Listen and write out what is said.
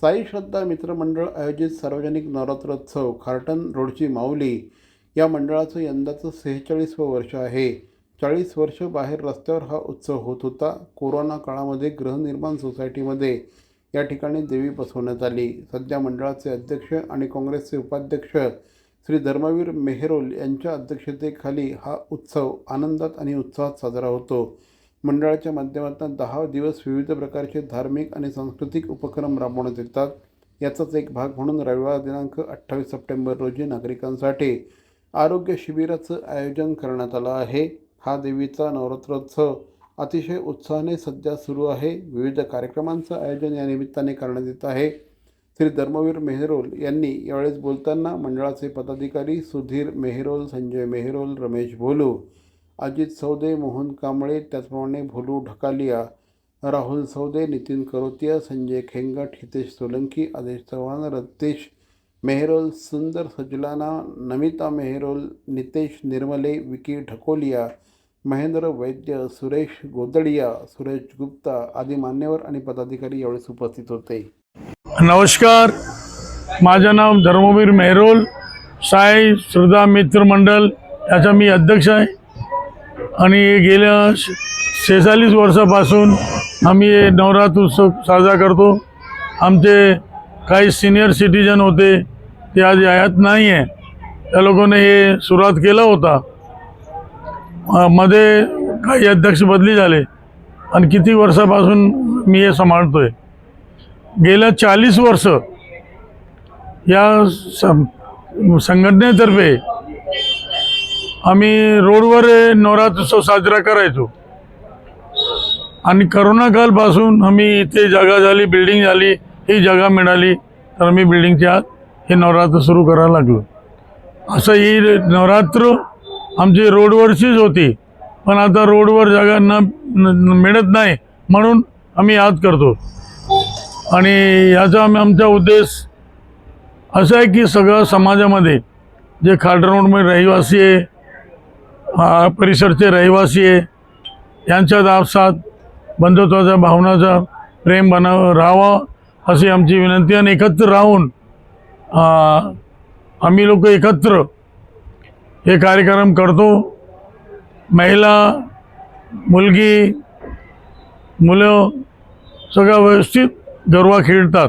साई श्रद्धा मित्रमंडळ आयोजित सार्वजनिक नवरात्रोत्सव खार्टन रोडची माऊली या मंडळाचं यंदाचं सेहेचाळीसवं वर्ष आहे. चाळीस वर्ष बाहेर रस्त्यावर हा उत्सव होत होता. कोरोना काळामध्ये गृहनिर्माण सोसायटीमध्ये या ठिकाणी देवी बसवण्यात आली. सध्या मंडळाचे अध्यक्ष आणि काँग्रेसचे उपाध्यक्ष श्री धर्मवीर मेहरोल यांच्या अध्यक्षतेखाली हा उत्सव आनंदात आणि उत्साहात साजरा होतो. मंडळाच्या माध्यमातून दहा दिवस विविध प्रकारचे धार्मिक आणि सांस्कृतिक उपक्रम राबवण्यात येतात. याचाच एक भाग म्हणून रविवार दिनांक अठ्ठावीस सप्टेंबर रोजी नागरिकांसाठी आरोग्य शिबिराचं आयोजन करण्यात आलं आहे. हा देवीचा नवरात्रोत्सव अतिशय उत्साहाने सध्या सुरू आहे. विविध कार्यक्रमांचं आयोजन या निमित्ताने करण्यात येत आहे. श्री धर्मवीर मेहरोल यांनी यावेळेस बोलताना मंडळाचे पदाधिकारी सुधीर मेहरोल संजय मेहरोल रमेश भोलू अजित सौदे मोहन कांबळे त्याचप्रमाणे भोलू ढकालिया राहुल सौदे नितीन करोतिया संजय खेंगट हितेश सोलंकी आदेश चव्हाण रतेश मेहरोल सुंदर सजलाना नमिता मेहरोल नितेश निर्मले विकी ढकोलिया महेंद्र वैद्य सुरेश गोदडिया सुरेश गुप्ता आदी मान्यवर आणि पदाधिकारी यावेळेस उपस्थित होते. नमस्कार. माझं नाव धर्मवीर मेहरोल. साई श्रद्धा मित्र मंडल याचा मी अध्यक्ष आहे. आणि गेल्या शेहेचाळीस वर्षापासून आम्ही नवरात्र उत्सव साजरा करतो. आमचे काही सिनियर सिटीजन होते ते आज यात नाही आहे. त्या लोकांनी हे सुरुवात केला होता. मध्ये काही अध्यक्ष बदली झाले. आणि किती वर्षापासून मी हे सांभाळतो आहे गेल्या चाळीस वर्ष या सं- संघटनेतर्फे आम्ही रोडवर हे नवरात्रोत्सव साजरा करायचो. आणि करोना कालपासून आम्ही इथे जागा झाली बिल्डिंग झाली ही जागा मिळाली तर आम्ही बिल्डिंगच्या आत हे नवरात्र सुरू करायला लागलो. असं ही नवरात्र आमची रोडवरचीच होती पण आता रोडवर जागा न न- मिळत नाही म्हणून आम्ही याद करतो. आणि याचा आम्ही आमचा उद्देश असा आहे की सगळं समाजामध्ये जे खाडरोडमध्ये रहिवासी आहे हा परिसरचे रहिवासी आहे. यांच्यात आपसात बंधुत्वाच्या भावनाचा प्रेम बनाव राहावं अशी आमची विनंती आणि एकत्र राहून आम्ही लोक एकत्र हे कार्यक्रम करतो. महिला मुलगी मुलं सगळं व्यवस्थित गरवा खेळतात.